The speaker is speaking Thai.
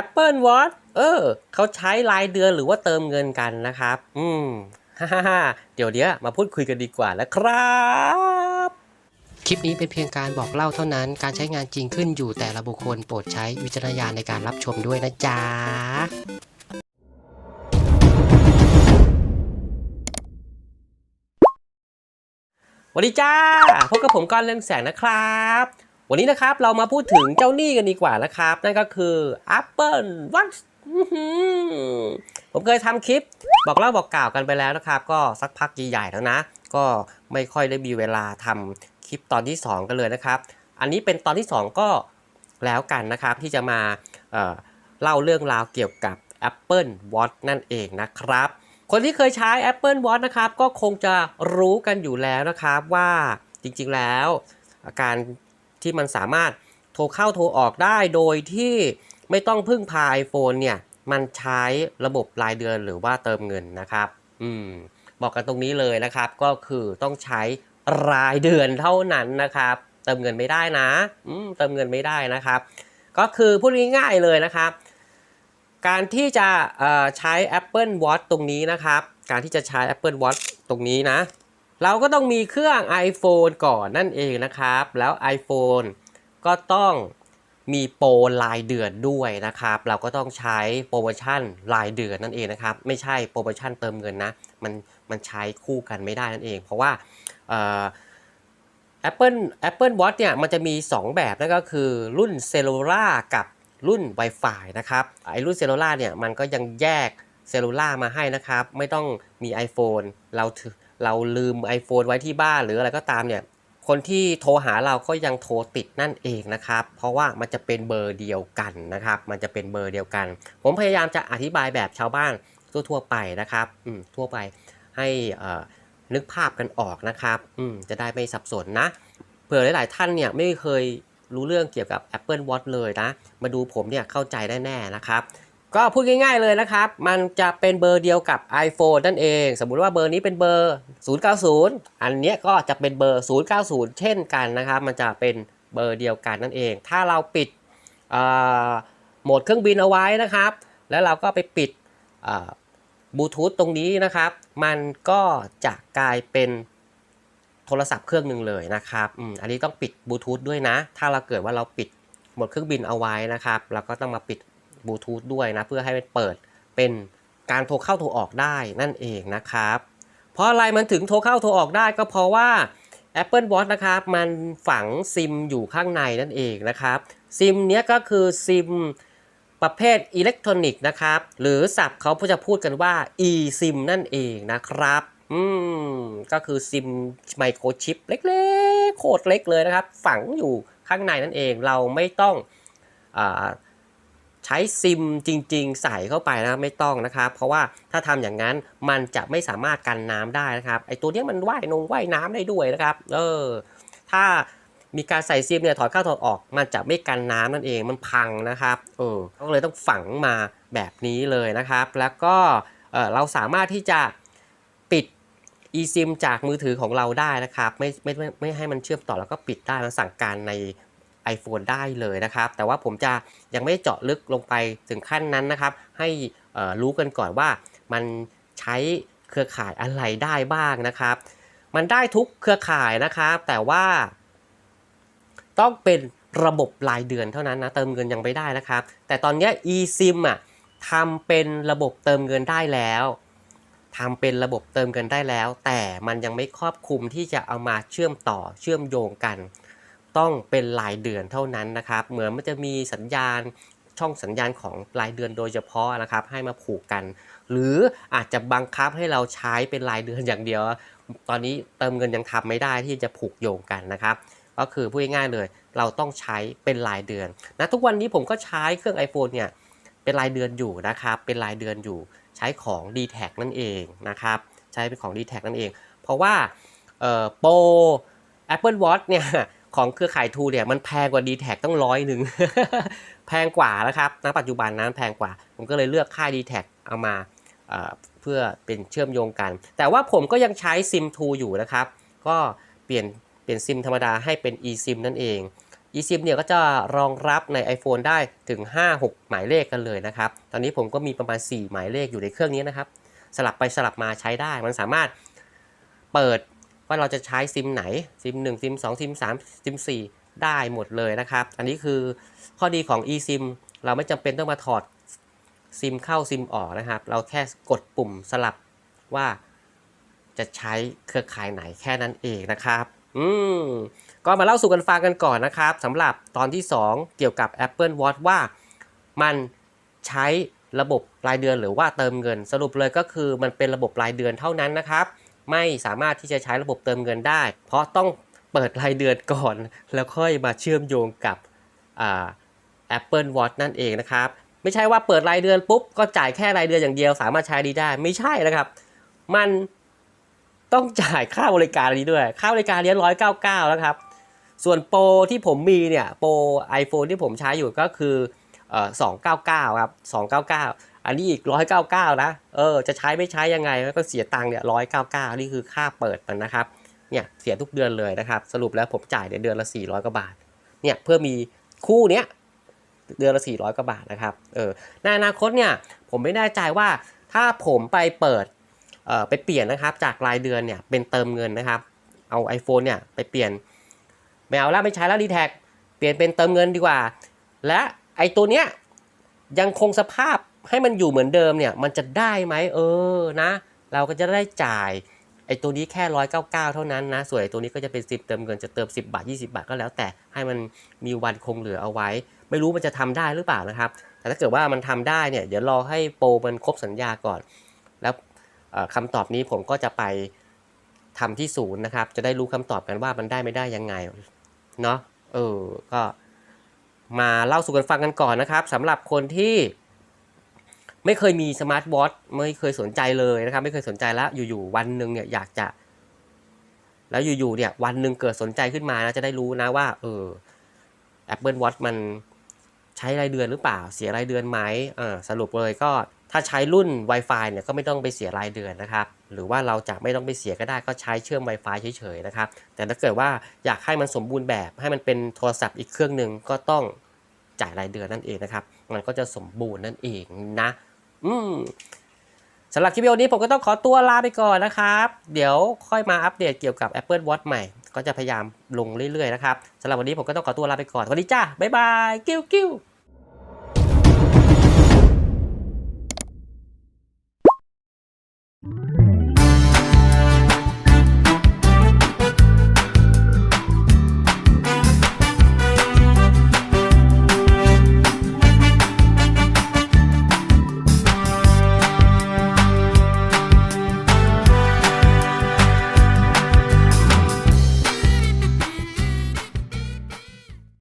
Apple Watch เออเขาใช้รายเดือนหรือว่าเติมเงินกันนะครับ อืมฮ่าฮ่าเดี๋ยวเดี๋ยวมาพูดคุยกันดีกว่านะครับ คลิปนี้เป็นเพียงการบอกเล่าเท่านั้น การใช้งานจริงขึ้นอยู่แต่ละบุคคลโปรดใช้วิจารณญาณในการรับชมด้วยนะจ๊ะสวัสดีจ้า พบกับผมก้อนเรื่องแสงนะครับ วันนี้นะครับเรามาพูดถึงเจ้าหนี้กันดีกว่านะครับ นั่นก็คือ Apple Watch ผมเคยทำคลิป บอกเล่าบอกกล่าวกันไปแล้วนะครับ ก็สักพักใหญ่ๆแล้วนะ ก็ไม่ค่อยได้มีเวลาทำคลิปตอนที่ 2 กันเลยนะครับ อันนี้เป็นตอนที่ 2 ก็แล้วกันนะครับ ที่จะมาเเล่าเรื่องราวเกี่ยวกับ Apple Watch นั่นเองนะครับ คนที่เคยใช้ Apple Watch นะครับ ก็คงจะรู้กันอยู่แล้วนะครับว่าจริงๆแล้ว การ ที่มันสามารถโทรเข้าโทรออกได้โดยที่ไม่ต้องพึ่งพา iPhone เนี่ยมันใช้ระบบรายเดือนหรือว่าเติมเงินนะครับ อืม บอกกันตรงนี้เลยนะครับ ก็คือต้องใช้รายเดือนเท่านั้นนะครับ เติมเงินไม่ได้นะ อืม เติมเงินไม่ได้นะครับ ก็คือพูดง่ายๆเลยนะครับ การที่จะเอ่อใช้ Apple Watch ตรงนี้นะครับ การที่จะใช้ Apple Watch ตรงนี้นะ เราก็ต้องมีเครื่อง iPhone ก่อนนั่นเองนะครับ แล้ว iPhone ก็ต้องมีโปรรายเดือนด้วยนะครับ เราก็ต้องใช้โปรโมชั่นรายเดือนนั่นเองนะครับ ไม่ใช่โปรโมชั่นเติมเงินนะ มันมันใช้คู่กันไม่ได้นั่นเอง เพราะว่าเอ่อ Apple Apple Watch เนี่ยมันจะมี 2 แบบนั่นก็คือรุ่น Cellular กับรุ่น Wi-Fi นะครับไอรุ่น Cellular เนี่ยมันก็ยังแยก Cellular มาให้นะครับ ไม่ต้องมี iPhone เราถือ เราลืม iPhone ไว้ที่บ้านหรืออะไรก็ตามเนี่ยคนที่โทรหาเราก็ยังโทรติดนั่นเองนะครับ เพราะว่ามันจะเป็นเบอร์เดียวกันนะครับ มันจะเป็นเบอร์เดียวกัน ผมพยายามจะอธิบายแบบชาวบ้านทั่วๆไปนะครับอืมทั่วไปให้นึกภาพกันออกนะครับอืมจะได้ไม่สับสนนะ เผื่อหลาย ๆ ท่านเนี่ยไม่เคยรู้เรื่องเกี่ยวกับ Apple Watch เลยนะ มาดูผมเนี่ยเข้าใจได้แน่นะครับ ก็พูดง่ายๆเลยนะครับ มันจะเป็นเบอร์เดียวกับ iPhone นั่นเอง สมมุติว่าเบอร์นี้เป็นเบอร์ 090 อันนี้ก็จะเป็นเบอร์ 090 เช่นกันนะครับ มันจะเป็นเบอร์เดียวกันนั่นเอง ถ้าเราปิดโหมดเครื่องบินเอาไว้นะครับ แล้วเราก็ไปปิดบลูทูธตรงนี้นะครับ มันก็จะกลายเป็นโทรศัพท์เครื่องหนึ่งเลยนะครับอันนี้ต้องปิดบลูทูธด้วยนะ ถ้าเราเกิดว่าเราปิดโหมดเครื่องบินเอาไว้นะครับ เราก็ต้องมาปิด บลูทูธด้วยนะ เพื่อให้มันเปิดเป็นการโทรเข้าโทรออกได้นั่นเองนะครับ เพราะอะไรมันถึงโทรเข้าโทรออกได้ก็เพราะว่า Apple Watch นะครับมันฝังซิมอยู่ข้างในนั่นเองนะครับซิมเนี้ยก็คือซิมประเภทอิเล็กทรอนิกส์นะครับหรือศัพท์เขาจะพูดกันว่า eSIM นั่นเองนะครับอืมก็คือซิมไมโครชิปเล็กๆโคตรเล็กเลยนะครับ ฝังอยู่ข้างในนั่นเองเราไม่ต้องอา ใช้ซิมจริง ๆ ใส่เข้าไปนะไม่ต้องนะครับ เพราะว่าถ้าทำอย่างนั้นมันจะไม่สามารถกันน้ำได้นะครับไอตัวเนี้ยมันว่ายนงว่ายน้ำได้ด้วยนะครับ เออ ถ้ามีการใส่ซิมเนี่ยถอดเข้าถอดออกมันจะไม่กันน้ำนั่นเองมันพังนะครับ เออก็เลยต้องฝังมาแบบนี้เลยนะครับ แล้วก็เออเราสามารถที่จะปิด eSIM จากมือถือของเราได้นะครับ ไม่ไม่ไม่ไม่ให้มันเชื่อมต่อแล้วก็ปิดได้มันสั่งการใน iPhone ได้เลยนะครับ แต่ว่าผมจะยังไม่เจาะลึกลงไปถึงขั้นนั้นนะครับ ให้รู้กันก่อนว่ามันใช้เครือข่ายอะไรได้บ้างนะครับ มันได้ทุกเครือข่ายนะครับ แต่ว่า ต้องเป็นระบบรายเดือนเท่านั้นนะ เติมเงินยังไม่ได้นะครับ แต่ตอนนี้ eSIM อะทำเป็นระบบเติมเงินได้แล้วทำเป็นระบบเติมเงินได้แล้ว แต่มันยังไม่ครอบคลุมที่จะเอามาเชื่อมต่อเชื่อมโยงกัน ต้องเป็นรายเดือนเท่านั้นนะครับ เหมือนมันจะมีสัญญาณช่องสัญญาณของรายเดือนโดยเฉพาะนะครับ ให้มาผูกกัน หรืออาจจะบังคับให้เราใช้เป็นรายเดือนอย่างเดียว ตอนนี้เติมเงินยังทำไม่ได้ที่จะผูกโยงกันนะครับ ก็คือพูดง่ายๆเลย เราต้องใช้เป็นรายเดือนนะทุกวันนี้ผมก็ใช้เครื่อง iPhone เนี่ยเป็นรายเดือนอยู่นะครับ เป็นรายเดือนอยู่ใช้ของ d t แทนั่นเองนะครับใช้เป็นของ d t แทนั่นเอง เพราะว่าเอ่อโปร Apple Watch เนี่ย ของเครือข่ายทูเนี่ยมันแพงกว่า d t แทต้องร้อยหนึ่งแพงกว่านะครับณปัจจุบันนั้นแพงกว่า ผมก็เลยเลือกค่าย d t แทเอามาเเพื่อเป็นเชื่อมโยงกัน แต่ว่าผมก็ยังใช้ซิมทูอยู่นะครับ ก็เปลี่ยนเปลี่ยนซิมธรรมดาให้เป็น eSIM นั่นเอง eSIM เนี่ยก็จะรองรับใน iPhone ได้ถึง 5-6 หมายเลขกันเลยนะครับ ตอนนี้ผมก็มีประมาณ 4 หมายเลขอยู่ในเครื่องนี้นะครับ สลับไปสลับมาใช้ได้ มันสามารถเปิด ว่าเราจะใช้ซิมไหนซิม1ซิม2ซิม3ซิม4ได้หมดเลยนะครับ อันนี้คือข้อดีของ eSIM เราไม่จำเป็นต้องมาถอดซิมเข้าซิมออกนะครับ เราแค่กดปุ่มสลับว่าจะใช้เครือข่ายไหนแค่นั้นเองนะครับ อืม ก็มาเล่าสู่กันฟังกันก่อนนะครับสำหรับตอนที่ 2 เกี่ยวกับ Apple Watch ว่ามันใช้ระบบรายเดือนหรือว่าเติมเงิน สรุปเลยก็คือมันเป็นระบบรายเดือนเท่านั้นนะครับ ไม่สามารถที่จะใช้ระบบเติมเงินได้ เพราะต้องเปิดรายเดือนก่อน แล้วค่อยมาเชื่อมโยงกับอ Apple Watch นั่นเองนะครับ ไม่ใช่ว่าเปิดรายเดือนปุ๊บ ก็จ่ายแค่รายเดือนอย่างเดียว สามารถใช้ดีได้ ไม่ใช่นะครับ มันต้องจ่ายค่าบริการนี้ด้วย ค่าบริการเนี้ร้อยเก้าเก้าแล้วครับ ส่วนโปรที่ผมมีเนี่ย โปร iPhone ที่ผมใช้อยู่ก็คือสองเอ่อ299ครับ299อั อันนี้อีก199นะ เออ จะใช้ไม่ใช้ยังไงก็เสียตังค์เนี่ย199นี่คือค่าเปิดมันนะครับ เนี่ยเสียทุกเดือนเลยนะครับ สรุปแล้วผมจ่ายเนี่ยเดือนละ400กว่าบาท เนี่ยเพื่อมีคู่เนี้ยเดือนละ400กว่าบาทนะครับ เออ ในอนาคตเนี่ยผมไม่แน่ใจว่าถ้าผมไปเปิด เอ่อไปเปลี่ยนนะครับ จากรายเดือนเนี่ยเป็นเติมเงินนะครับ เอา iPhone เนี่ยไปเปลี่ยนไม่เอาแล้วไม่ใช้แล้วดีแท็กเปลี่ยนเป็นเติมเงินดีกว่า และไอตัวเนี้ยยังคงสภาพ ให้มันอยู่เหมือนเดิมเนี่ย มันจะได้ไหมเออนะ เราก็จะได้จ่ายไอ้ตัวนี้แค่ร้อยเก้าเก้าเท่านั้นนะส่วนไอตัวนี้ก็จะเป็นสิบเติมเงินจะเติม10บาท20บาทก็แล้ว แต่ให้มันมีวันคงเหลือเอาไว้ ไม่รู้มันจะทำได้หรือเปล่านะครับ แต่ถ้าเกิดว่ามันทำได้เนี่ยเดี๋ยวรอให้โปรมันครบสัญญาก่อน แล้วเอ่อคำตอบนี้ผมก็จะไปทำที่ศูนย์นะครับ จะได้รู้คำตอบกันว่ามันได้ไม่ได้ยังไงเนาะเออก็มาเล่าสู่กันฟังกันก่อนนะครับสำหรับคนที่ ไม่เคยมีสมาร์ทวอทไม่เคยสนใจเลยนะครับ ไม่เคยสนใจแล้วอยู่ๆวันหนึ่งเนี่ยอยากจะ แล้วอยู่ๆเนี่ย วันหนึ่งเกิดสนใจขึ้นมานะจะได้รู้นะว่า เออ Apple Watch มันใช้รายเดือนหรือเปล่า เสียรายเดือนไหมเออสรุปเลยก็ถ้าใช้รุ่น Wi-Fi เนี่ยก็ไม่ต้องไปเสียรายเดือนนะครับ หรือว่าเราจะไม่ต้องไปเสียก็ได้ก็ใช้เชื่อม Wi-Fi เฉยๆนะครับ แต่ถ้าเกิดว่าอยากให้มันสมบูรณ์แบบให้มันเป็นโทรศัพท์อีกเครื่องหนึ่งก็ต้องจ่ายรายเดือนนั่นเองนะครับ มันก็จะสมบูรณ์นั่นเองนะ อืมสำหรับคลิปวิดีโอนี้ผมก็ต้องขอตัวลาไปก่อนนะครับ เดี๋ยวค่อยมาอัปเดตเกี่ยวกับ Apple Watch ใหม่ ก็จะพยายามลงเรื่อยๆนะครับสำหรับวันนี้ผมก็ต้องขอตัวลาไปก่อนสวัสดีจ้าบ๊ายบาย กิ้วกิ้ว